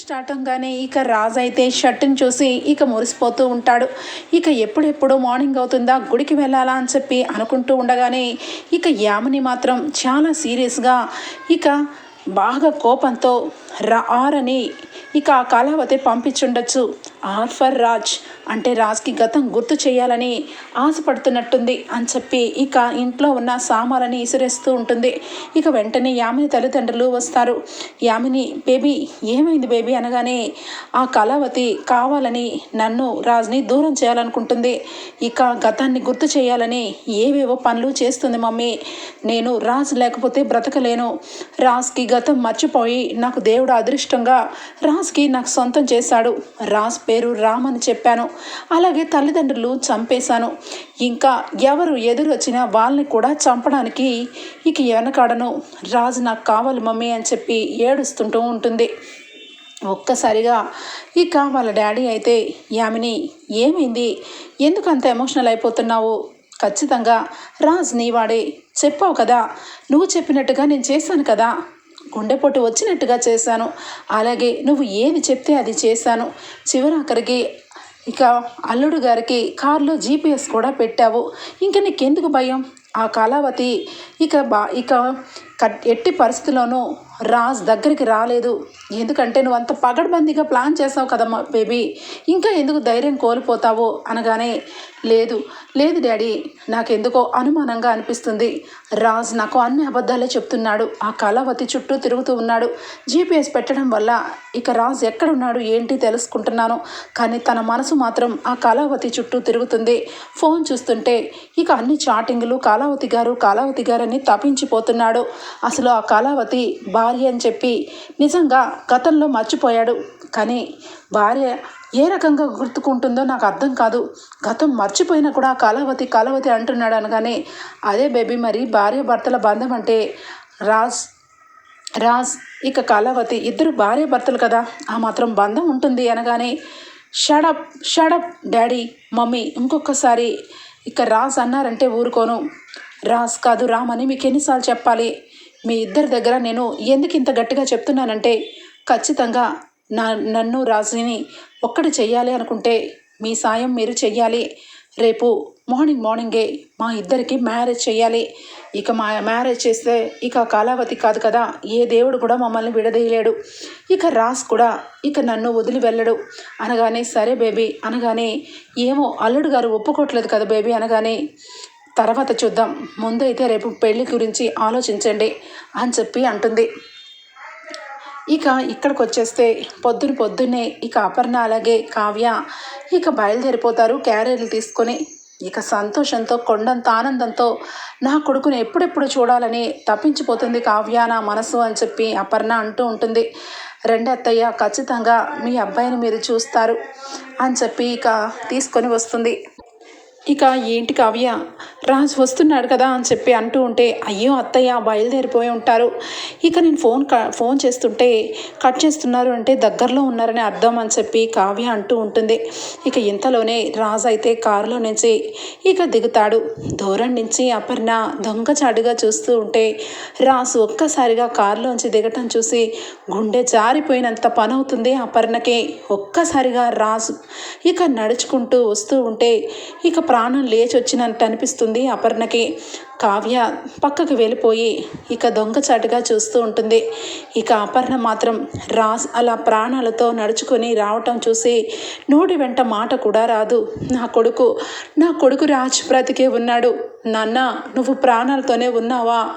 Start అవగానే ఇక రాజు అయితే షర్ట్ని చూసి ఇక మురిసిపోతూ ఉంటాడు. ఇక ఎప్పుడెప్పుడు మార్నింగ్ అవుతుందా గుడికి వెళ్ళాలా అని చెప్పి అనుకుంటూ ఉండగానే ఇక యామిని మాత్రం చాలా సీరియస్గా ఇక బాగా కోపంతో రా ఆరని ఇక ఆ కళావతి పంపించుండొచ్చు. ఆర్ఫర్ రాజ్ అంటే రాజ్కి గతం గుర్తు చేయాలని ఆశపడుతున్నట్టుంది అని చెప్పి ఇక ఇంట్లో ఉన్న సామాలని ఇసిరేస్తూ ఉంటుంది. ఇక వెంటనే యామిని తల్లిదండ్రులు వస్తారు. యామిని బేబీ ఏమైంది బేబీ? అనగానే ఆ కళావతి కావాలని నన్ను రాజ్ని దూరం చేయాలనుకుంటుంది. ఇక గతాన్ని గుర్తు చేయాలని ఏవేవో పనులు చేస్తుంది మమ్మీ. నేను రాజ్ లేకపోతే బ్రతకలేను. రాజ్కి గతం మర్చిపోయి నాకు దేవుడు అదృష్టంగా రాజ్కి నాకు సొంతం చేశాడు. రాజ్ పేరు రామ్ అని చెప్పాను. అలాగే తల్లిదండ్రులు చంపేశాను. ఇంకా ఎవరు ఎదురు వచ్చినా వాళ్ళని కూడా చంపడానికి ఇక వెనకాడను. రాజు నాకు కావాలి మమ్మీ అని చెప్పి ఏడుస్తుంటూ ఉంటుంది. ఒక్కసారిగా ఇక వాళ్ళ డాడీ అయితే యామిని ఏమైంది? ఎందుకు అంత ఎమోషనల్ అయిపోతున్నావు? ఖచ్చితంగా రాజ్ నీవాడే. చెప్పావు కదా. నువ్వు చెప్పినట్టుగా నేను చేశాను కదా. గుండెపోటు వచ్చినట్టుగా చేశాను. అలాగే నువ్వు ఏది చెప్తే అది చేశాను. చివరాఖరికి ఇక అల్లుడు గారికి కారులో జీపీఎస్ కూడా పెట్టావు. ఇంక నీకెందుకు భయం? ఆ కళావతి ఇక బా ఇక కట్ ఎట్టి పరిస్థితుల్లోనూ రాజ్ దగ్గరికి రాలేదు. ఎందుకంటే నువ్వు అంత పగడ్బందీగా ప్లాన్ చేసావు కదమ్మా బేబీ. ఇంకా ఎందుకు ధైర్యం కోల్పోతావో అనగానే లేదు లేదు డాడీ నాకెందుకో అనుమానంగా అనిపిస్తుంది. రాజ్ నాకు అన్ని అబద్ధాలే చెప్తున్నాడు. ఆ కళావతి చుట్టూ తిరుగుతూ ఉన్నాడు. జీపీఎస్ పెట్టడం వల్ల ఇక రాజ్ ఎక్కడున్నాడు ఏంటి తెలుసుకుంటున్నాను. కానీ తన మనసు మాత్రం ఆ కళావతి చుట్టూ తిరుగుతుంది. ఫోన్ చూస్తుంటే ఇక అన్ని చాటింగ్లు కళావతి గారు కళావతి గారని తప్పించిపోతున్నాడు అసలు ఆ కళావతి భార్య అని చెప్పి నిజంగా గతంలో మర్చిపోయాడు. కానీ భార్య ఏ రకంగా గుర్తుకుంటుందో నాకు అర్థం కాదు. గతం మర్చిపోయినా కూడా కళావతి కళావతి అంటున్నాడు అనగానే అదే బేబీ మరి భార్య భర్తల బంధం అంటే రాజ్ రాజ్ ఇక కళావతి ఇద్దరు భార్య భర్తలు కదా? ఆ మాత్రం బంధం ఉంటుంది అనగానే షడప్ షడప్ డాడీ మమ్మీ ఇంకొకసారి ఇక రాజ్ అన్నారంటే ఊరుకోను. రాజ్ కాదు రామ్ అని మీకు ఎన్నిసార్లు చెప్పాలి. మీ ఇద్దరి దగ్గర నేను ఎందుకు ఇంత గట్టిగా చెప్తున్నానంటే ఖచ్చితంగా నా నన్ను రాజుని ఒక్కటి చెయ్యాలి అనుకుంటే మీ సాయం మీరు చెయ్యాలి. రేపు మార్నింగ్ మార్నింగే మా ఇద్దరికి మ్యారేజ్ చేయాలి ఇక మా మ్యారేజ్ చేస్తే ఇక కాలావతి కాదు కదా. ఏ దేవుడు కూడా మమ్మల్ని విడదీయలేడు. ఇక రాస్ కూడా ఇక నన్ను వదిలి వెళ్ళడు. అనగానే సరే బేబీ అనగానే ఏమో అల్లుడు గారు ఒప్పుకోవట్లేదు కదా బేబీ అనగానే తర్వాత చూద్దాం. ముందైతే రేపు పెళ్ళి గురించి ఆలోచించండి అని చెప్పి అంటుంది. ఇక ఇక్కడికి వచ్చేస్తే పొద్దున పొద్దున్నే ఇక అపర్ణ అలాగే కావ్య ఇక బయలుదేరిపోతారు క్యారీలు తీసుకొని. ఇక సంతోషంతో కొండంత ఆనందంతో నా కొడుకుని ఎప్పుడెప్పుడు చూడాలని తప్పించిపోతుంది కావ్య నా మనసు అని చెప్పి అపర్ణ అంటూ ఉంటుంది. రెండే అత్తయ్య ఖచ్చితంగా మీ అబ్బాయిని మీరు చూస్తారు అని చెప్పి ఇక తీసుకొని వస్తుంది. ఇక ఏంటి కావ్య? రాజు వస్తున్నాడు కదా అని చెప్పి అంటూ ఉంటే అయ్యో అత్తయ్య బయలుదేరిపోయి ఉంటారు. ఇక నేను ఫోన్ క- ఫోన్ చేస్తుంటే కట్ చేస్తున్నారు అంటే దగ్గరలో ఉన్నారని అర్థం అని చెప్పి కావ్య అంటూ ఉంటుంది. ఇక ఇంతలోనే రాజు అయితే కారులో నుంచి ఇక దిగుతాడు. దూరం నుంచి అపర్ణ దొంగచాటుగా చూస్తూ ఉంటే రాజు ఒక్కసారిగా కారులోంచి దిగటం చూసి గుండె జారిపోయినంత పని అవుతుంది అపర్ణకి. ఒక్కసారిగా రాజు ఇక నడుచుకుంటూ వస్తూ ఉంటే ఇక ప్రాణం లేచి వచ్చినట్టు అనిపిస్తుంది. అపర్ణకి కావ్య పక్కకు వెళ్ళిపోయి ఇక దొంగచాటుగా చూస్తూ ఉంటుంది. ఇక అపర్ణ మాత్రం రాజ్ అలా ప్రాణాలతో నడుచుకొని రావటం చూసి నోటి వెంట మాట కూడా రాదు. నా కొడుకు నా కొడుకు రాజ్ బ్రతికే ఉన్నాడు. నాన్న నువ్వు ప్రాణాలతోనే ఉన్నావా?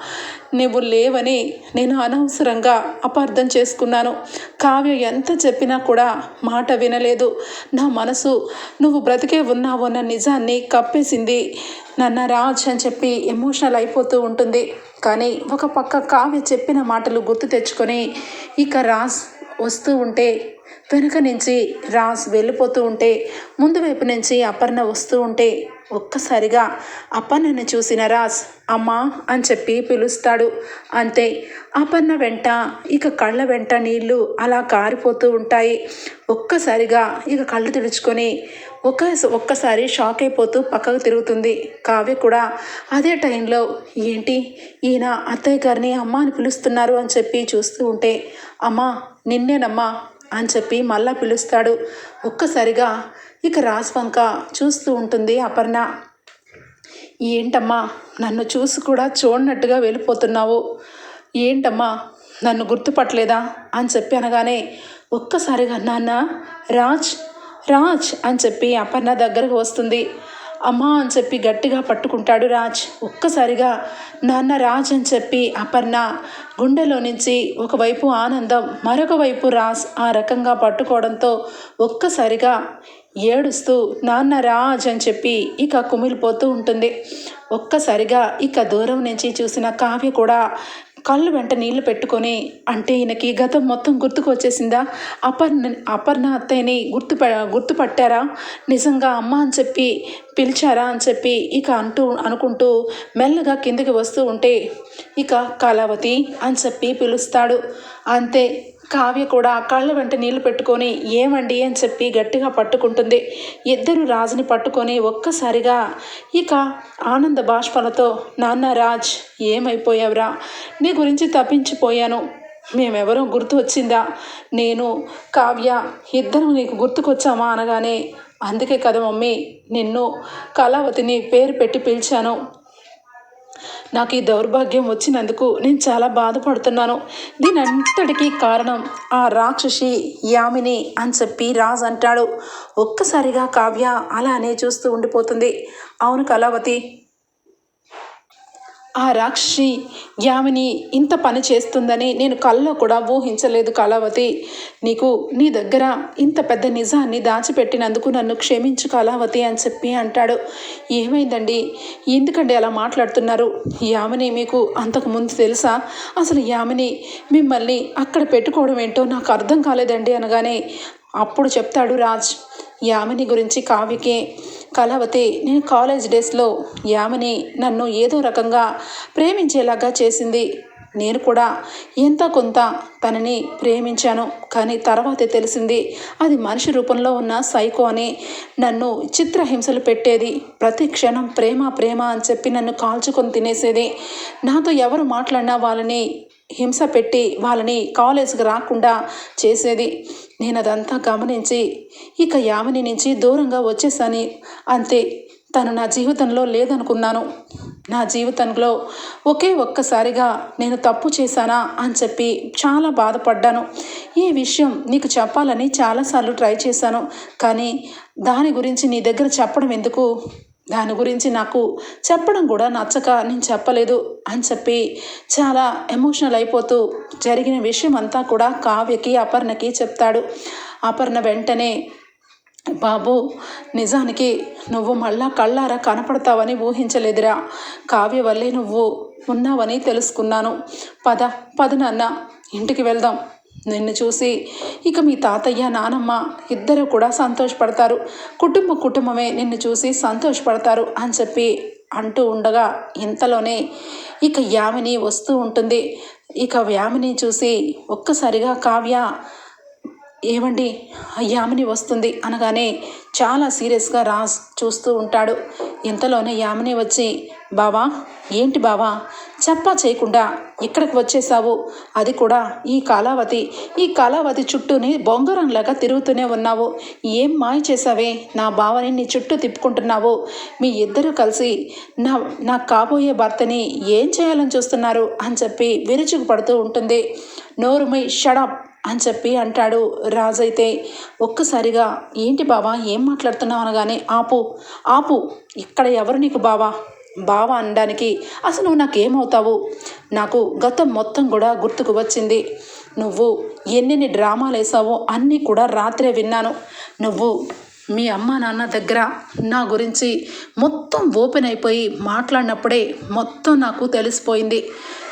నువ్వు లేవని నేను అనవసరంగా అపార్థం చేసుకున్నాను. కావ్య ఎంత చెప్పినా కూడా మాట వినలేదు. నా మనసు నువ్వు బ్రతికే ఉన్నావు అన్న నిజాన్ని కప్పేసింది. నన్న రాజ్ అని చెప్పి ఎమోషనల్ అయిపోతూ ఉంటుంది. కానీ ఒక పక్క కావ్య చెప్పిన మాటలు గుర్తు తెచ్చుకొని ఇక రాజ్ వస్తూ ఉంటే వెనుక నుంచి రాజ్ వెళ్ళిపోతూ ఉంటే ముందు వైపు నుంచి అపర్ణ వస్తూ ఉంటే ఒక్కసారిగా అపర్ణను చూసిన రాజ్ అమ్మా అని చెప్పి పిలుస్తాడు. అంతే అపర్ణ వెంట ఇక కళ్ళ వెంట నీళ్ళు అలా కారిపోతూ ఉంటాయి. ఒక్కసారిగా ఇక కళ్ళు తుడుచుకొని ఒక ఒక్కసారి షాక్ అయిపోతూ పక్కకు తిరుగుతుంది కావ్య కూడా. అదే టైంలో ఏంటి? ఈయన అత్తయ్య గారిని అమ్మ అని పిలుస్తున్నారు అని చెప్పి చూస్తూ ఉంటే అమ్మా నిన్నేనమ్మా అని చెప్పి మళ్ళా పిలుస్తాడు. ఒక్కసారిగా ఇక రాజ్ వంక చూస్తూ ఉంటుంది అపర్ణ. ఏంటమ్మా నన్ను చూసి కూడా చూడనట్టుగా వెళ్ళిపోతున్నావు. ఏంటమ్మా నన్ను గుర్తుపట్టలేదా అని చెప్పి అనగానే ఒక్కసారిగా నాన్న రాజ్ రాజ్ అని చెప్పి అపర్ణ దగ్గరకు వస్తుంది. అమ్మా అని చెప్పి గట్టిగా పట్టుకుంటాడు రాజ్. ఒక్కసారిగా నాన్న రాజ్ అని చెప్పి అపర్ణ గుండెలో నుంచి ఒకవైపు ఆనందం మరొక వైపు రాజ్ ఆ రకంగా పట్టుకోవడంతో ఒక్కసారిగా ఏడుస్తూ నాన్న రాజ్ అని చెప్పి ఇక కుమిలిపోతూ ఉంటుంది. ఒక్కసారిగా ఇక దూరం నుంచి చూసిన కావ్య కూడా కళ్ళు వెంట నీళ్ళు పెట్టుకొని అంటే ఈయనకి గతం మొత్తం గుర్తుకు వచ్చేసిందా? అపర్ణ అపర్ణ అత్తయ్యని గుర్తు గుర్తుపట్టారా? నిజంగా అమ్మ అని చెప్పి పిలిచారా అని చెప్పి ఇక అంటూ అనుకుంటూ మెల్లగా కిందికి వస్తూ ఉంటే ఇక కళావతి అని చెప్పి పిలుస్తాడు. అంతే కావ్య కూడా కళ్ళ వెంట నీళ్ళు పెట్టుకొని ఏమండి? అని చెప్పి గట్టిగా పట్టుకుంటుంది. ఇద్దరు రాజుని పట్టుకొని ఒక్కసారిగా ఇక ఆనంద బాష్పలతో నాన్న రాజ్ ఏమైపోయావురా? నీ గురించి తప్పించిపోయాను. మేమెవరో గుర్తు వచ్చిందా? నేను కావ్య ఇద్దరు నీకు గుర్తుకొచ్చామా? అనగానే అందుకే కదా మమ్మీ నిన్ను కళావతిని పేరు పెట్టి పిలిచాను. నాకు ఈ దౌర్భాగ్యం వచ్చినందుకు నేను చాలా బాధపడుతున్నాను. దీని అంతటికీ కారణం ఆ రాక్షసి యామిని అని చెప్పి రాజ్ అంటాడు. ఒక్కసారిగా కావ్య అలానే చూస్తూ ఉండిపోతుంది. అవును కళావతి ఆ రాక్షి యామిని ఇంత పని చేస్తుందని నేను కల్లో కూడా ఊహించలేదు కళావతి. నీకు నీ దగ్గర ఇంత పెద్ద నిజాన్ని దాచిపెట్టినందుకు నన్ను క్షమించు కళావతి అని చెప్పి అంటాడు. ఏమైందండి? ఎందుకండి అలా మాట్లాడుతున్నారు? యామిని మీకు అంతకు ముందు తెలుసా? అసలు యామిని మిమ్మల్ని అక్కడ పెట్టుకోవడం ఏంటో నాకు అర్థం కాలేదండి అనగానే అప్పుడు చెప్తాడు రాజ్. యామిని గురించి కావ్యకే కళావతి నేను కాలేజ్ డేస్లో యామిని నన్ను ఏదో రకంగా ప్రేమించేలాగా చేసింది. నేను కూడా ఎంత కొంత తనని ప్రేమించాను కానీ తర్వాతే తెలిసింది అది మనిషి రూపంలో ఉన్న సైకో అని. నన్ను చిత్రహింసలు పెట్టేది ప్రతి క్షణం ప్రేమ ప్రేమ అని చెప్పి నన్ను కాల్చుకొని తినేసేది. నాతో ఎవరు మాట్లాడినా వాళ్ళని హింస పెట్టి వాళ్ళని కాలేజ్కి రాకుండా చేసేది. నేను అదంతా గమనించి ఇక యామిని నుంచి దూరంగా వచ్చేసాని అంతే తను నా జీవితంలో లేదనుకున్నాను. నా జీవితంలో ఒకే ఒక్కసారిగా నేను తప్పు చేశానా అని చెప్పి చాలా బాధపడ్డాను. ఈ విషయం నీకు చెప్పాలని చాలాసార్లు ట్రై చేశాను కానీ దాని గురించి నీ దగ్గర చెప్పడం ఎందుకు? దాని గురించి నాకు చెప్పడం కూడా నచ్చక నేను చెప్పలేదు అని చెప్పి చాలా ఎమోషనల్ అయిపోతూ జరిగిన విషయం అంతా కూడా కావ్యకి అపర్ణకి చెప్తాడు. అపర్ణ వెంటనే బాబు నిజానికి నువ్వు మళ్ళా కళ్ళారా కనపడతావని ఊహించలేదురా. కావ్య వల్లే నువ్వు ఉన్నావని తెలుసుకున్నాను. పద పద నాన్న ఇంటికి వెళ్దాం. నిన్ను చూసి ఇక మీ తాతయ్య నానమ్మ ఇద్దరు కూడా సంతోషపడతారు. కుటుంబ కుటుంబమే నిన్ను చూసి సంతోషపడతారు అని చెప్పి అంటూ ఉండగా ఇంతలోనే ఇక యామిని వస్తూ ఉంటుంది. ఇక యామిని చూసి ఒక్కసారిగా కావ్య ఏమండి యామిని వస్తుంది అనగానే చాలా సీరియస్గా రాజ్ చూస్తూ ఉంటాడు. ఇంతలోనే యామిని వచ్చి బావా ఏంటి బావా? చెప్పా చేయకుండా ఇక్కడికి వచ్చేసావు అది కూడా ఈ కాలావతి. ఈ కాలావతి చుట్టూని బొంగరంలాగా తిరుగుతూనే ఉన్నావు. ఏం మాయ చేసావే నా బావని నీ చుట్టూ తిప్పుకుంటున్నావు. మీ ఇద్దరు కలిసి నా నాకు కాబోయే భర్తని ఏం చేయాలని చూస్తున్నారు అని చెప్పి విరుచుకు పడుతూ ఉంటుంది. నోరుమై షడప్ అని చెప్పి అంటాడు రాజైతే ఒక్కసారిగా ఏంటి బావా? ఏం మాట్లాడుతున్నావు? అనగానే ఆపు ఆపు ఇక్కడ ఎవరు నీకు బావా? బావ అనడానికి అసలు నువ్వు నాకేమవుతావు? నాకు గతం మొత్తం కూడా గుర్తుకు వచ్చింది. నువ్వు ఎన్నెన్ని డ్రామాలు వేసావో అన్నీ కూడా రాత్రే విన్నాను. నువ్వు మీ అమ్మ నాన్న దగ్గర నా గురించి మొత్తం ఓపెన్ అయిపోయి మాట్లాడినప్పుడే మొత్తం నాకు తెలిసిపోయింది.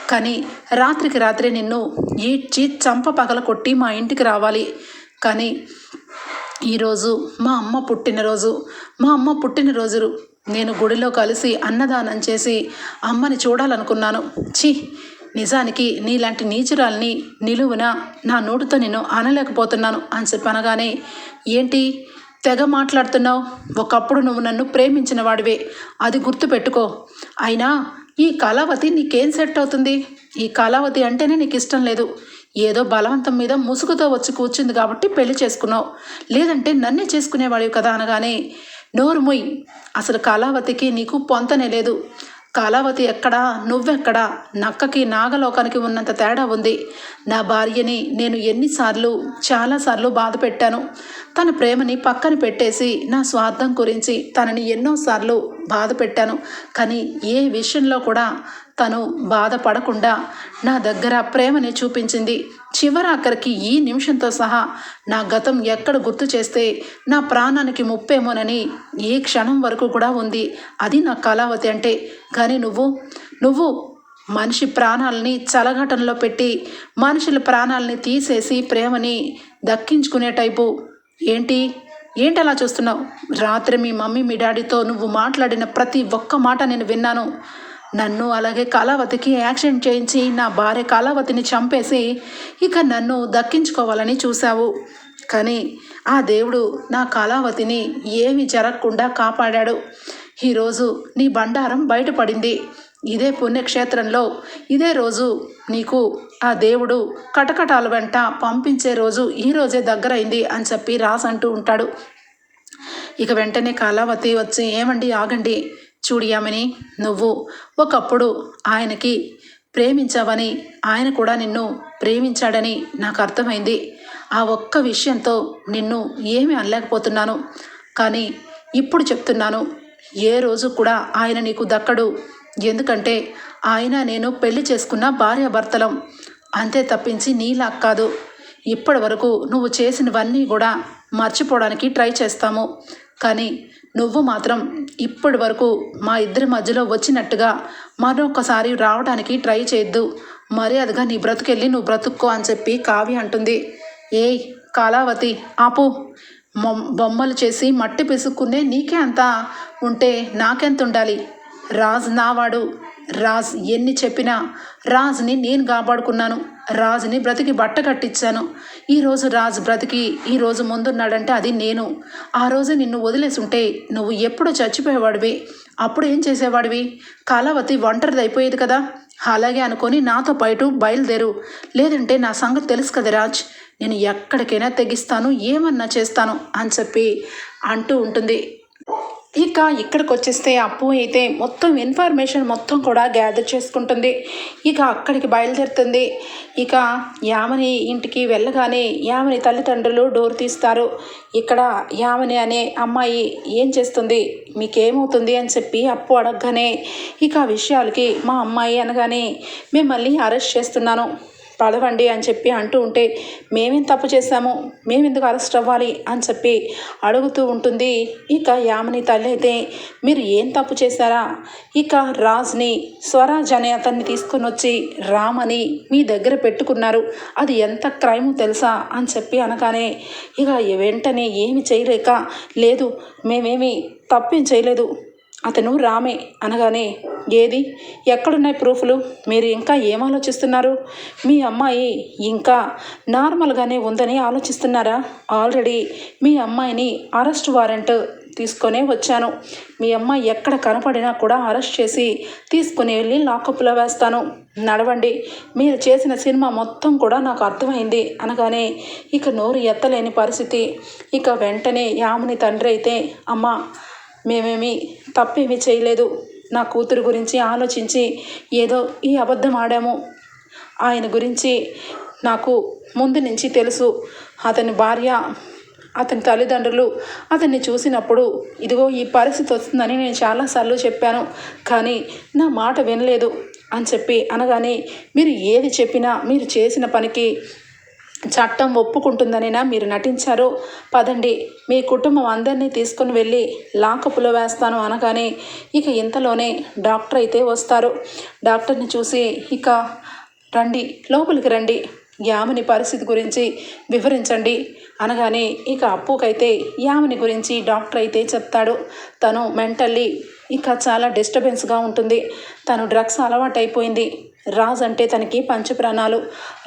కానీ రాత్రికి రాత్రి నిన్ను ఈడ్చి చంప పగల కొట్టి మా ఇంటికి రావాలి. కానీ ఈరోజు మా అమ్మ పుట్టినరోజు మా అమ్మ పుట్టినరోజు నేను గుడిలో కలిసి అన్నదానం చేసి అమ్మని చూడాలనుకున్నాను. ఛీ! నిజానికి నీలాంటి నీచురాల్ని నిలువున నా నోటితో నేను అనలేకపోతున్నాను అని చెప్పి అనగానే ఏంటి? తెగ మాట్లాడుతున్నావు? ఒకప్పుడు నువ్వు నన్ను ప్రేమించిన వాడివే. అది గుర్తుపెట్టుకో. అయినా ఈ కళావతి నీకేం సెట్ అవుతుంది? ఈ కళావతి అంటేనే నీకు ఇష్టం లేదు. ఏదో బలవంతం మీద ముసుగుతో వచ్చి కూర్చుంది కాబట్టి పెళ్ళి చేసుకున్నావు. లేదంటే నన్నే చేసుకునేవాడివి కదా అనగానే నోరుమొయ్ అసలు కళావతికి నీకు పొంతనే లేదు. కళావతి ఎక్కడా? నువ్వెక్కడా? నక్కకి నాగలోకానికి ఉన్నంత తేడా ఉంది. నా భార్యని నేను ఎన్నిసార్లు చాలాసార్లు బాధ పెట్టాను తన ప్రేమని పక్కన పెట్టేసి నా స్వార్థం గురించి తనని ఎన్నోసార్లు బాధ పెట్టాను కానీ ఏ విషయంలో కూడా తను బాధపడకుండా నా దగ్గర ప్రేమని చూపించింది. చివరాఖరికి ఈ నిమిషంతో సహా నా గతం ఎక్కడ గుర్తు చేస్తే నా ప్రాణానికి ముప్పేమోనని ఏ క్షణం వరకు కూడా ఉంది. అది నా కళావతి అంటే. కానీ నువ్వు నువ్వు మనిషి ప్రాణాలని చలఘటనలో పెట్టి మనుషుల ప్రాణాలని తీసేసి ప్రేమని దక్కించుకునే టైపు. ఏంటి? ఏంటి అలా చూస్తున్నావు? రాత్రి మీ మమ్మీ మీ డాడీతో నువ్వు మాట్లాడిన ప్రతి ఒక్క మాట నేను విన్నాను. నన్ను అలాగే కళావతికి యాక్సిడెంట్ చేయించి నా భార్య కళావతిని చంపేసి ఇక నన్ను దక్కించుకోవాలని చూశావు. కానీ ఆ దేవుడు నా కళావతిని ఏమి జరగకుండా కాపాడాడు. ఈరోజు నీ బండారం బయటపడింది. ఇదే పుణ్యక్షేత్రంలో ఇదే రోజు నీకు ఆ దేవుడు కటకటాల వెంట పంపించే రోజు ఈ రోజే దగ్గరైంది అని చెప్పి రాసంటూ అంటూ ఉంటాడు. ఇక వెంటనే కళావతి వచ్చి ఏమండి ఆగండి. చూడియామని నువ్వు ఒకప్పుడు ఆయనకి ప్రేమించావని ఆయన కూడా నిన్ను ప్రేమించాడని నాకు అర్థమైంది. ఆ ఒక్క విషయంతో నిన్ను ఏమీ అనలేకపోతున్నాను. కానీ ఇప్పుడు చెప్తున్నాను ఏ రోజు కూడా ఆయన నీకు దక్కడు. ఎందుకంటే ఆయన నేను పెళ్ళి చేసుకున్న భార్యాభర్తలం. అంతే తప్పించి నీలా కాదు. ఇప్పటి వరకు నువ్వు చేసినవన్నీ కూడా మర్చిపోవడానికి ట్రై చేస్తాము. కానీ నువ్వు మాత్రం ఇప్పటి వరకు మా ఇద్దరి మధ్యలో వచ్చినట్టుగా మరొకసారి రావడానికి ట్రై చేయొద్దు. మర్యాదగా నీ బ్రతుకెళ్ళి నువ్వు బ్రతుక్కో అని చెప్పి కావ్య అంటుంది. ఏయ్ కాలావతి ఆపు. బొమ్మలు చేసి మట్టి పిసుక్కునే నీకే అంత ఉంటే నాకెంత ఉండాలి? రాజ్ నావాడు. రాజ్ ఎన్ని చెప్పినా రాజ్ని నేను కాపాడుకున్నాను. రాజుని బ్రతికి బట్ట కట్టించాను. ఈరోజు రాజు బ్రతికి ఈరోజు ముందున్నాడంటే అది నేను. ఆ రోజు నిన్ను వదిలేసి ఉంటే నువ్వు ఎప్పుడు చచ్చిపోయేవాడివి? అప్పుడు ఏం చేసేవాడివి? కళావతి ఒంటరిది అయిపోయేది కదా? అలాగే అనుకొని నాతో బయట బయలుదేరు. లేదంటే నా సంగతి తెలుసు కదా రాజ్. నేను ఎక్కడికైనా తెగిస్తాను ఏమన్నా చేస్తాను అని చెప్పి అంటూ ఉంటుంది. ఇక ఇక్కడికి వచ్చేస్తే అప్పు అయితే మొత్తం ఇన్ఫర్మేషన్ మొత్తం కూడా గ్యాదర్ చేసుకుంటుంది. ఇక అక్కడికి బయలుదేరుతుంది. ఇక యామని ఇంటికి వెళ్ళగానే యామని తల్లిదండ్రులు డోర్ తీస్తారు. ఇక్కడ యామని అనే అమ్మాయి ఏం చేస్తుంది? మీకేమవుతుంది అని చెప్పి అప్పు అడగగానే ఇక ఆ విషయాలకి మా అమ్మాయి అనగానే మిమ్మల్ని అరెస్ట్ చేస్తున్నాను. పడవండి అని చెప్పి అంటూ ఉంటే మేమేం తప్పు చేశాము? మేమెందుకు అరెస్ట్ అవ్వాలి? అని చెప్పి అడుగుతూ ఉంటుంది. ఇక యామిని తల్లి అయితే మీరు ఏం తప్పు చేశారా? ఇక రాజ్ని స్వరాజ్ అనే అతన్ని తీసుకొని వచ్చి రామని మీ దగ్గర పెట్టుకున్నారు. అది ఎంత క్రైమ్ తెలుసా? అని చెప్పి అనగానే ఇక వెంటనే ఏమి చేయలేక లేదు మేమేమి తప్పేం చేయలేదు. అతను రామే అనగానే ఏది? ఎక్కడున్నాయి ప్రూఫ్లు? మీరు ఇంకా ఏం ఆలోచిస్తున్నారు? మీ అమ్మాయి ఇంకా నార్మల్గానే ఉందని ఆలోచిస్తున్నారా? ఆల్రెడీ మీ అమ్మాయిని అరెస్ట్ వారెంట్ తీసుకొని వచ్చాను. మీ అమ్మాయి ఎక్కడ కనపడినా కూడా అరెస్ట్ చేసి తీసుకుని వెళ్ళి లాకప్లో వేస్తాను. నడవండి మీరు చేసిన సినిమా మొత్తం కూడా నాకు అర్థమైంది అనగానే ఇక నోరు ఎత్తలేని పరిస్థితి. ఇక వెంటనే యాముని తండ్రి అయితే అమ్మ మేమేమి తప్పేమీ చేయలేదు. నా కూతురు గురించి ఆలోచించి ఏదో ఈ అబద్ధం ఆడాము. ఆయన గురించి నాకు ముందు నుంచి తెలుసు. అతని భార్య అతని తల్లిదండ్రులు అతన్ని చూసినప్పుడు ఇదిగో ఈ పరిస్థితి వస్తుందని నేను చాలాసార్లు చెప్పాను కానీ నా మాట వినలేదు అని చెప్పి అనగానే మీరు ఏది చెప్పినా మీరు చేసిన పనికి చట్టం ఒప్పుకుంటుందనినా మీరు నటించారు. పదండి మీ కుటుంబం అందరినీ తీసుకుని వెళ్ళి లాకపులో వేస్తాను అనగానే ఇక ఇంతలోనే డాక్టర్ అయితే వస్తారు. డాక్టర్ని చూసి ఇక రండి లోపలికి రండి యామని పరిస్థితి గురించి వివరించండి అనగానే ఇక అప్పుకైతే యామని గురించి డాక్టర్ అయితే చెప్తాడు. తను మెంటల్లీ ఇక చాలా డిస్టర్బెన్స్గా ఉంటుంది. తను డ్రగ్స్ అలవాటైపోయింది. రాజ్ అంటే తనకి పంచప్రాణాలు.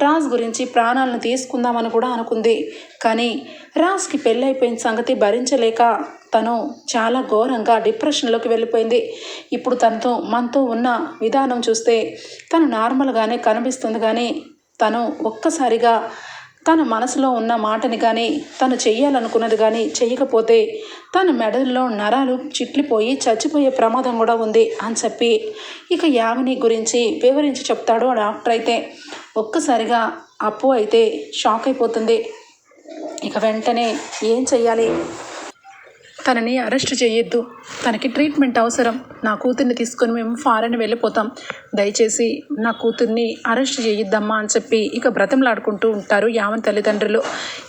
రాజ్ గురించి ప్రాణాలను తీసుకుందామని కూడా అనుకుంది. కానీ రాజ్కి పెళ్ళైపోయిన సంగతి భరించలేక తను చాలా ఘోరంగా డిప్రెషన్లోకి వెళ్ళిపోయింది. ఇప్పుడు తనతో మనతో ఉన్న విధానం చూస్తే తను నార్మల్గానే కనిపిస్తుంది కానీ తను ఒక్కసారిగా తన మనసులో ఉన్న మాటని కానీ తను చేయాలనుకున్నది కానీ చేయకపోతే తన మెడల్లో నరాలు చిట్లిపోయి చచ్చిపోయే ప్రమాదం కూడా ఉంది అని చెప్పి ఇక యామిని గురించి వివరించి చెప్తాడు ఆ డాక్టర్ అయితే. ఒక్కసారిగా అప్పు అయితే షాక్ అయిపోతుంది. ఇక వెంటనే ఏం చెయ్యాలి? తనని అరెస్ట్ చేయొద్దు. తనకి ట్రీట్మెంట్ అవసరం. నా కూతుర్ని తీసుకొని మేము ఫారెన్ వెళ్ళిపోతాం. దయచేసి నా కూతుర్ని అరెస్ట్ చేయొద్దమ్మా అని చెప్పి ఇక బ్రతంలాడుకుంటూ ఉంటారు యావన్ తల్లిదండ్రులు.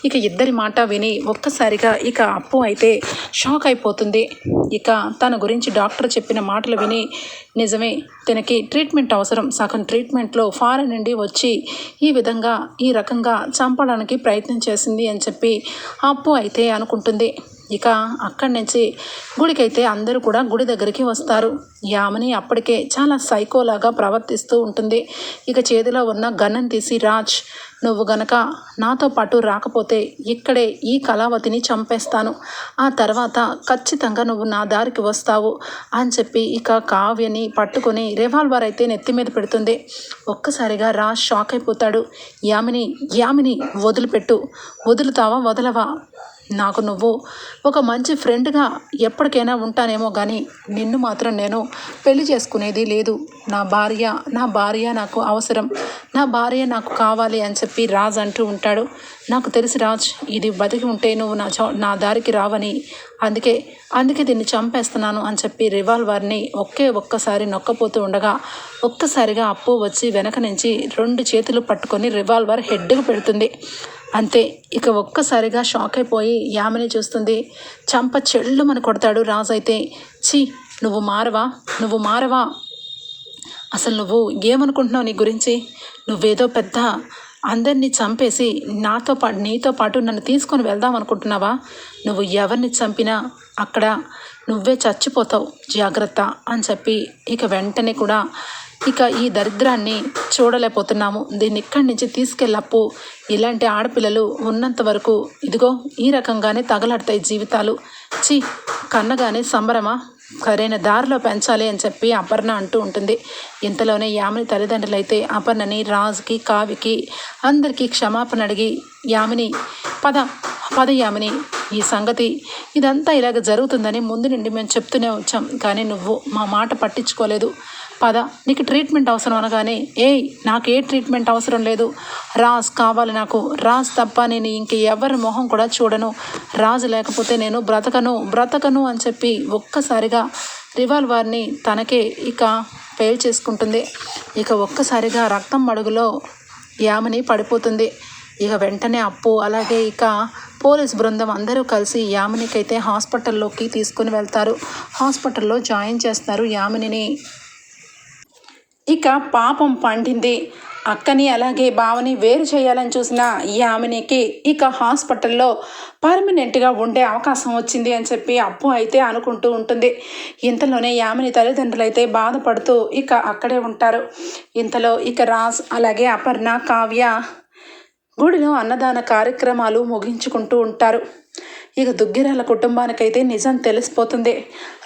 ఇక ఇద్దరి మాట విని ఒక్కసారిగా ఇక అప్పు అయితే షాక్ అయిపోతుంది. ఇక తన గురించి డాక్టర్ చెప్పిన మాటలు విని నిజమే తనకి ట్రీట్మెంట్ అవసరం. సగం ట్రీట్మెంట్లో ఫారెన్ నుండి వచ్చి ఈ విధంగా ఈ రకంగా చంపడానికి ప్రయత్నం చేసింది అని చెప్పి అప్పు అయితే అనుకుంటుంది. ఇక అక్కడి నుంచి గుడికైతే అందరూ కూడా గుడి దగ్గరికి వస్తారు. యామని అప్పటికే చాలా సైకోలాగా ప్రవర్తిస్తూ ఉంటుంది. ఇక చేతిలో ఉన్న గన్నం తీసి రాజ్ నువ్వు గనక నాతో పాటు రాకపోతే ఇక్కడే ఈ కళావతిని చంపేస్తాను. ఆ తర్వాత ఖచ్చితంగా నువ్వు నా దారికి వస్తావు అని చెప్పి ఇక కావ్యని పట్టుకొని రివాల్వర్ అయితే నెత్తి మీద పెడుతుంది. ఒక్కసారిగా రాజ్ షాక్ అయిపోతాడు. యామిని యామిని వదిలిపెట్టు. వదులుతావా వదలవా? నాకు నువ్వు ఒక మంచి ఫ్రెండ్గా ఎప్పటికైనా ఉంటానేమో కానీ నిన్ను మాత్రం నేను పెళ్ళి చేసుకునేది లేదు. నా భార్య నా భార్య నాకు అవసరం. నా భార్య నాకు కావాలి అని చెప్పి రాజ్ అంటూ ఉంటాడు. నాకు తెలిసి రాజ్ ఇది బతికి ఉంటే నువ్వు నా చో నా దారికి రావని. అందుకే అందుకే దీన్ని చంపేస్తున్నాను అని చెప్పి రివాల్వర్ని ఒకే ఒక్కసారి నొక్కపోతూ ఉండగా ఒక్కసారిగా అప్పు వచ్చి వెనక నుంచి రెండు చేతులు పట్టుకొని రివాల్వర్ హెడ్కి పెడుతుంది. అంతే ఇక ఒక్కసారిగా షాక్ అయిపోయి యామిని చూస్తుంది. చంప చెళ్ళు మన కొడతాడు రాజు అయితే. ఛీ నువ్వు మారవా? నువ్వు మారవా? అసలు నువ్వు ఏమనుకుంటున్నావు నీ గురించి? నువ్వేదో పెద్ద అందరినీ చంపేసి నాతో పాటు నీతో పాటు నన్ను తీసుకొని వెళ్దాం అనుకుంటున్నావా? నువ్వు ఎవరిని చంపినా అక్కడ నువ్వే చచ్చిపోతావు జాగ్రత్త అని చెప్పి ఇక వెంటనే కూడా ఇక ఈ దరిద్రాన్ని చూడలేకపోతున్నాము. దీన్ని ఇక్కడి నుంచి తీసుకెళ్ళప్పు. ఇలాంటి ఆడపిల్లలు ఉన్నంత వరకు ఇదిగో ఈ రకంగానే తగలడతాయి జీవితాలు. చి కన్నగానే సంబరమా? సరైన దారిలో పెంచాలి అని చెప్పి అపర్ణ అంటూ ఉంటుంది. ఇంతలోనే యామిని తల్లిదండ్రులు అయితే అపర్ణని రాజుకి కావికి అందరికీ క్షమాపణ అడిగి యామిని పద పద యామిని ఈ సంగతి ఇదంతా ఇలాగ జరుగుతుందని ముందు నుండి మేము చెప్తూనే వచ్చాం. కానీ నువ్వు మా మాట పట్టించుకోలేదు. పద నీకు ట్రీట్మెంట్ అవసరం అనగానే ఏయ్ నాకు ఏ ట్రీట్మెంట్ అవసరం లేదు. రాజ్ కావాలి నాకు. రాజ్ తప్ప నేను ఇంక ఎవరి మొహం కూడా చూడను. రాజు లేకపోతే నేను బ్రతకను. బ్రతకను అని చెప్పి ఒక్కసారిగా రివాల్వర్ని తనకే ఇక పేల్ చేసుకుంటుంది. ఇక ఒక్కసారిగా రక్తం మడుగులో యామని పడిపోతుంది. ఇక వెంటనే అప్పు అలాగే ఇక పోలీస్ బృందం అందరూ కలిసి యామినికైతే హాస్పిటల్లోకి తీసుకుని వెళ్తారు. హాస్పిటల్లో జాయిన్ చేస్తారు యామినిని. ఇక పాపం పండింది. అక్కని అలాగే బావని వేరు చేయాలని చూసిన యామినికి ఇక హాస్పిటల్లో పర్మనెంట్గా ఉండే అవకాశం వచ్చింది అని చెప్పి అప్పు అయితే అనుకుంటూ ఉంటుంది. ఇంతలోనే యామిని తల్లిదండ్రులు అయితే బాధపడుతూ ఇక అక్కడే ఉంటారు. ఇంతలో ఇక రాజ్ అలాగే అపర్ణ కావ్య గుడిలో అన్నదాన కార్యక్రమాలు ముగించుకుంటూ ఉంటారు. ఇక దుగ్గిరాల కుటుంబానికైతే నిజం తెలిసిపోతుంది.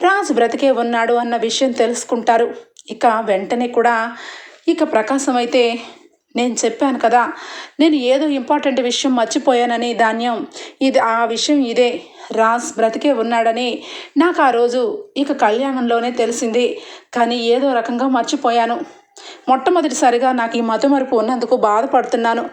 రాజు బ్రతికే ఉన్నాడు అన్న విషయం తెలుసుకుంటారు. ఇక వెంటనే కూడా ఇక ప్రకాశం అయితే నేను చెప్పాను కదా నేను ఏదో ఇంపార్టెంట్ విషయం మర్చిపోయానని ధాన్యం ఇది ఆ విషయం ఇదే రాజ్ బ్రతికే ఉన్నాడని నాకు ఆ రోజు ఇక కళ్యాణంలోనే తెలిసింది కానీ ఏదో రకంగా మర్చిపోయాను. మొట్టమొదటిసారిగా నాకు ఈ మతుమరుపు ఉన్నందుకు బాధపడుతున్నాను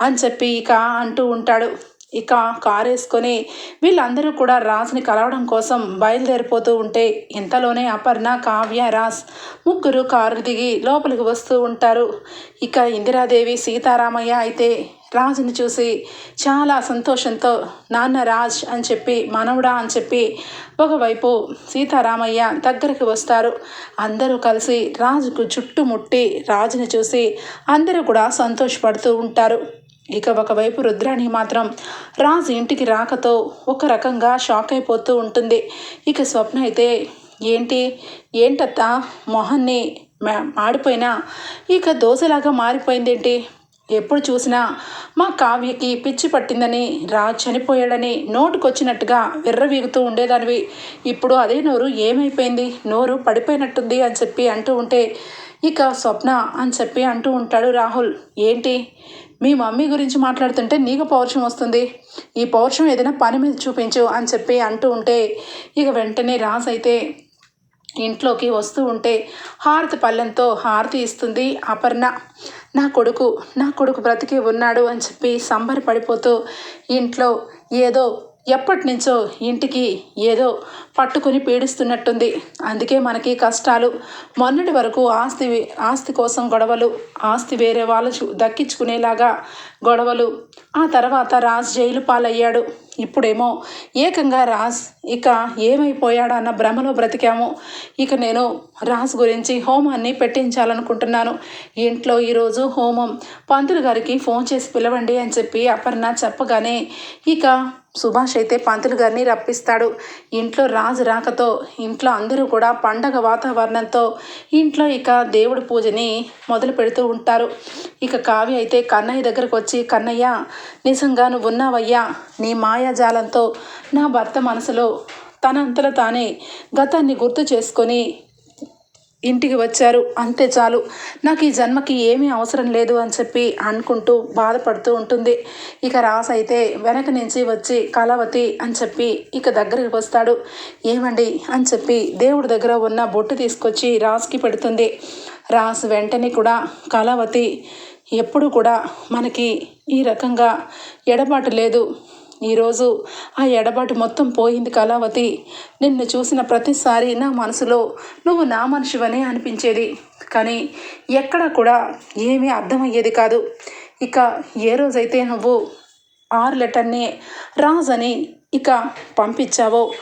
అని చెప్పి ఇక అంటూ ఉంటాడు. ఇక కారు వేసుకొని వీళ్ళందరూ కూడా రాజ్ని కలవడం కోసం బయలుదేరిపోతూ ఉంటే ఇంతలోనే అపర్ణ కావ్య రాజ్ ముగ్గురు కారు దిగి లోపలికి వస్తూ ఉంటారు. ఇక ఇందిరాదేవి సీతారామయ్య అయితే రాజుని చూసి చాలా సంతోషంతో నాన్న రాజ్ అని చెప్పి మనవుడా అని చెప్పి ఒకవైపు సీతారామయ్య దగ్గరికి వస్తారు. అందరూ కలిసి రాజుకు చుట్టుముట్టి రాజుని చూసి అందరూ కూడా సంతోషపడుతూ ఉంటారు. ఇక ఒకవైపు రుద్రాణి మాత్రం రాజు ఇంటికి రాకతో ఒక రకంగా షాక్ అయిపోతూ ఉంటుంది. ఇక స్వప్న అయితే ఏంటి? ఏంటత్త? మొహాన్ని మాడిపోయినా? ఇక దోశలాగా మారిపోయిందేంటి? ఎప్పుడు చూసినా మా కావ్యకి పిచ్చి పట్టిందని రా చనిపోయాడని నోటుకొచ్చినట్టుగా విర్రవీగుతూ ఉండేదానివి. ఇప్పుడు అదే నోరు ఏమైపోయింది? నోరు పడిపోయినట్టుంది అని చెప్పి అంటూ ఉంటే ఇక స్వప్న అని చెప్పి అంటూ ఉంటాడు రాహుల్. ఏంటి? మీ మమ్మీ గురించి మాట్లాడుతుంటే నీకు పౌరుషం వస్తుంది. ఈ పౌరుషం ఏదైనా పని మీద చూపించు అని చెప్పి అంటూ ఉంటే ఇక వెంటనే రాజ్ అయితే ఇంట్లోకి వస్తూ ఉంటే హారతి పళ్ళెంతో హారతి ఇస్తుంది అపర్ణ. నా కొడుకు నా కొడుకు బ్రతికి ఉన్నాడు అని చెప్పి సంబరపడిపోతూ ఇంట్లో ఏదో ఎప్పటి నుంచో ఇంటికి ఏదో పట్టుకొని పీడిస్తున్నట్టుంది. అందుకే మనకి కష్టాలు. మొన్నటి వరకు ఆస్తి ఆస్తి కోసం గొడవలు ఆస్తి వేరే వాళ్ళు చూ- దక్కించుకునేలాగా గొడవలు. ఆ తర్వాత రాజ్ జైలు పాలయ్యాడు. ఇప్పుడేమో ఏకంగా రాజ్ ఇక ఏమైపోయాడా అన్న భ్రమలో బ్రతికాము. ఇక నేను రాజ్ గురించి హోమాన్ని పెట్టించాలనుకుంటున్నాను. ఇంట్లో ఈరోజు హోమం. పంతులు గారికి ఫోన్ చేసి పిలవండి అని చెప్పి అపర్ణ చెప్పగానే ఇక సుభాష్ అయితే పంతులు గారిని రప్పిస్తాడు. ఇంట్లో రాజు రాకతో ఇంట్లో అందరూ కూడా పండగ వాతావరణంతో ఇంట్లో ఇక దేవుడి పూజని మొదలు పెడుతూ ఉంటారు. ఇక కావ్య అయితే కన్నయ్య దగ్గరకు వచ్చి కన్నయ్య నిజంగా నువ్వు ఉన్నావయ్యా నీ మాయ మాయాజాలంతో నా భర్త మనసులో తనంతలో తానే గతాన్ని గుర్తు చేసుకొని ఇంటికి వచ్చారు. అంతే చాలు. నాకు ఈ జన్మకి ఏమీ అవసరం లేదు అని చెప్పి అనుకుంటూ బాధపడుతూ ఉంటుంది. ఇక రాస్ అయితే వెనక నుంచి వచ్చి కళావతి అని చెప్పి ఇక దగ్గరికి వస్తాడు. ఏమండి అని చెప్పి దేవుడి దగ్గర ఉన్న బొట్టు తీసుకొచ్చి రాస్కి పెడుతుంది. రాస్ వెంటనే కూడా కళావతి ఎప్పుడు కూడా మనకి ఈ రకంగా ఎడబాటు లేదు. ఈరోజు ఆ ఎడబాటు మొత్తం పోయింది కళావతి. నిన్ను చూసిన ప్రతిసారి నా మనసులో నువ్వు నా మనిషివనే అనిపించేది. కానీ ఎక్కడ కూడా ఏమీ అర్థమయ్యేది కాదు. ఇక ఏ రోజైతే నువ్వు ఆరు లెటర్ని రాజని అని ఇక పంపించావో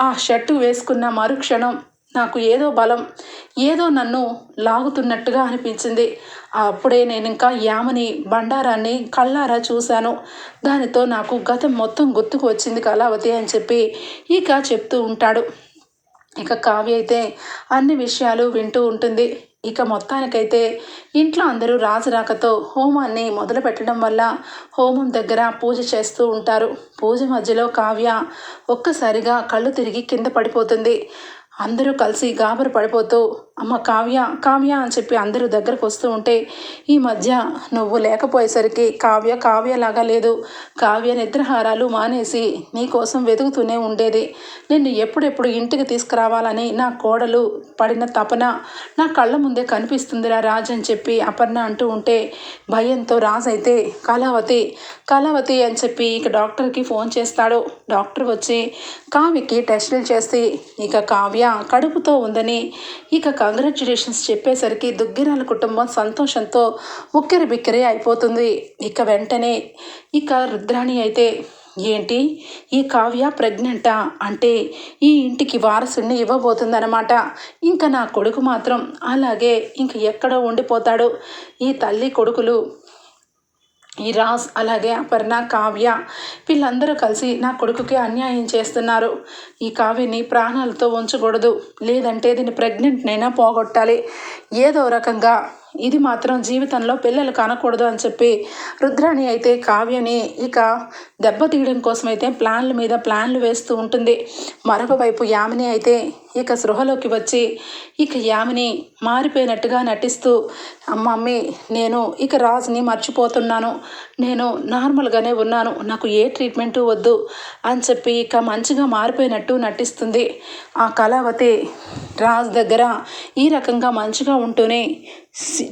ఆ షర్టు వేసుకున్న మరుక్షణం నాకు ఏదో బలం ఏదో నన్ను లాగుతున్నట్టుగా అనిపించింది. అప్పుడే నేను ఇంకా యామని బండారాన్ని కళ్ళారా చూశాను. దానితో నాకు గతం మొత్తం గుర్తుకు వచ్చింది కళావతి అని చెప్పి ఇక చెప్తూ ఉంటాడు. ఇక కావ్య అయితే అన్ని విషయాలు వింటూ ఉంటుంది. ఇక మొత్తానికైతే ఇంట్లో అందరూ రాజరాకతో హోమాన్ని మొదలు పెట్టడం వల్ల హోమం దగ్గర పూజ చేస్తూ ఉంటారు. పూజ మధ్యలో కావ్య ఒక్కసారిగా కళ్ళు తిరిగి కింద పడిపోతుంది. అందరూ కలిసి గాబరు పడిపోతూ అమ్మ కావ్య కావ్య అని చెప్పి అందరూ దగ్గరకు వస్తూ ఉంటే ఈ మధ్య నువ్వు లేకపోయేసరికి కావ్య కావ్యలాగా లేదు. కావ్య నిద్రహారాలు మానేసి నీకోసం వెతుకుతూనే ఉండేది. నిన్ను ఎప్పుడెప్పుడు ఇంటికి తీసుకురావాలని నా కోడలు పడిన తపన నా కళ్ళ ముందే కనిపిస్తుందిరా రాజ్ అని చెప్పి అపర్ణ అంటూ ఉంటే భయంతో రాజ్ అయితే కళావతి కళావతి అని చెప్పి ఇక డాక్టర్కి ఫోన్ చేస్తాడు. డాక్టర్ వచ్చి కావ్యకి టెస్టులు చేసి ఇక కావ్య కడుపుతో ఉందని ఇక కంగ్రాచులేషన్స్ చెప్పేసరికి దుగ్గిరాల కుటుంబం సంతోషంతో ఉక్కిరి బిక్కిరి అయిపోతుంది. ఇక వెంటనే ఇక రుద్రాణి అయితే ఏంటి? ఈ కావ్య ప్రెగ్నెంటా అంటే ఈ ఇంటికి వారసుని ఇవ్వబోతుందన్నమాట. ఇంకా నా కొడుకు మాత్రం అలాగే ఇంక ఎక్కడో ఉండిపోతాడు. ఈ తల్లి కొడుకులు ఈ రాజ్ అలాగే అపర్ణ కావ్య వీళ్ళందరూ కలిసి నా కొడుకుకి అన్యాయం చేస్తున్నారు. ఈ కావ్యని ప్రాణాలతో ఉంచకూడదు. లేదంటే దీన్ని ప్రెగ్నెంట్నైనా పోగొట్టాలి. ఏదో రకంగా ఇది మాత్రం జీవితంలో పిల్లలు కనకూడదు అని చెప్పి రుద్రాణి అయితే కావ్యని ఇక దెబ్బతీయడం కోసం అయితే ప్లాన్ల మీద ప్లాన్లు వేస్తూ ఉంటుంది. మరొక వైపు యామిని అయితే ఇక సృహలోకి వచ్చి ఇక యామిని మారిపోయినట్టుగా నటిస్తూ మమ్మీ నేను ఇక రాజుని మర్చిపోతున్నాను. నేను నార్మల్గానే ఉన్నాను. నాకు ఏ ట్రీట్మెంటు వద్దు అని చెప్పి ఇక మంచిగా మారిపోయినట్టు నటిస్తుంది. ఆ కళావతి రాజు దగ్గర ఈ రకంగా మంచిగా ఉంటూనే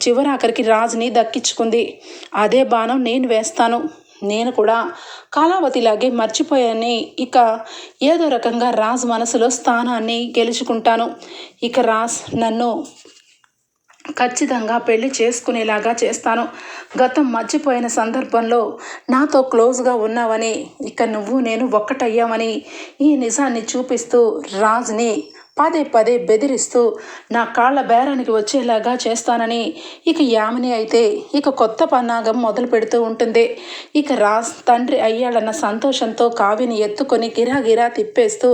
చివరి ఆఖరికి రాజుని దక్కించుకుంది. అదే బాణం నేను వేస్తాను. నేను కూడా కాలావతిలాగే మర్చిపోయాని. ఇక ఏదో రకంగా రాజ్ మనసులో స్థానాన్ని గెలుచుకుంటాను. ఇక రాజ్ నన్ను ఖచ్చితంగా పెళ్ళి చేసుకునేలాగా చేస్తాను. గతం మర్చిపోయిన సందర్భంలో నాతో క్లోజ్గా ఉన్నావని ఇక నువ్వు నేను ఒక్కటయ్యామని ఈ నిజాన్ని చూపిస్తూ రాజ్ని పదే పదే బెదిరిస్తూ నా కాళ్ళ బేరానికి వచ్చేలాగా చేస్తానని ఇక యామిని అయితే ఇక కొత్త పన్నాగం మొదలు పెడుతూ ఉంటుంది. ఇక రా తండ్రి అయ్యాడన్న సంతోషంతో కావ్యని ఎత్తుకొని గిరాగిరా తిప్పేస్తూ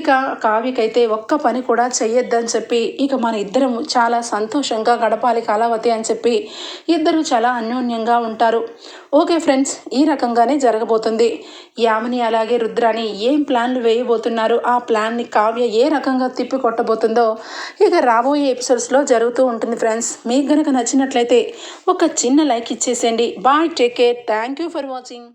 ఇక కావ్యకైతే ఒక్క పని కూడా చెయ్యొద్దని చెప్పి ఇక మన ఇద్దరం చాలా సంతోషంగా గడపాలి కళావతి అని చెప్పి ఇద్దరు చాలా అన్యోన్యంగా ఉంటారు. ఓకే ఫ్రెండ్స్ ఈ రకంగానే జరగబోతుంది. యామిని అలాగే రుద్రాని ఏం ప్లాన్లు వేయబోతున్నారు? ఆ ప్లాన్ని కావ్య ఏ రకంగా తిప్పి కొట్టబోతుందో ఇక రాబోయే ఎపిసోడ్స్లో జరుగుతూ ఉంటుంది ఫ్రెండ్స్. మీకు గనక నచ్చినట్లయితే ఒక చిన్న లైక్ ఇచ్చేసేయండి. Bye take care. Thank you for watching.